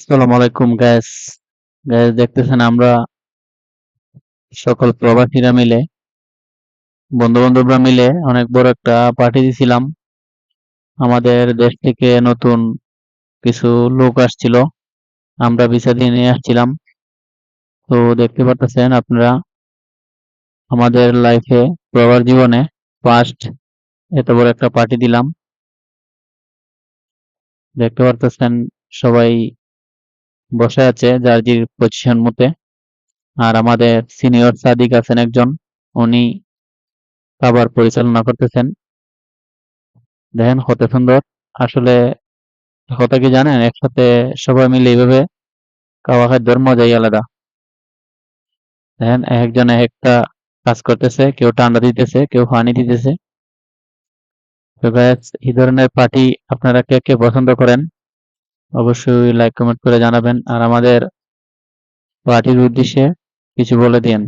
আসসালামু আলাইকুম gas gas দেখতেছেন আমরা সকল প্রবাসীরা মিলে বন্ধু বান্ধবরা মিলে অনেক বড় একটা পার্টি দিছিলাম। আমাদের দেশ থেকে নতুন কিছু লোক আসছিল, আমরা ভিসা দিয়ে নিয়ে আসছিলাম। তো দেখতে পারতেছেন আপনারা, আমাদের লাইফে প্রবাস জীবনে ফার্স্ট এত বড় একটা পার্টি দিলাম। দেখতে পারতেছেন সবাই বসে আছে যে পজিশন মতে। আর আমাদের সিনিয়র সাদিক আছেন একজন, উনি খাবার পরিচালনা করতেছেন। দেখেন কত সুন্দর। আসলে কথা কি জানেন? একসাথে সবাই মিলে এইভাবে খাওয়া খাদ্যর মজাই আলাদা। দেখেন একজন এক একটা কাজ করতেছে, কেউ ঠান্ডা দিতেছে, কেউ পানি দিতেছে। এই ধরনের পার্টি আপনারা কে কে পছন্দ করেন? অবশ্যই লাইক কমেন্ট করে জানাবেন। আর আমাদের পার্টির উদ্দেশ্যে কিছু বলে দিন।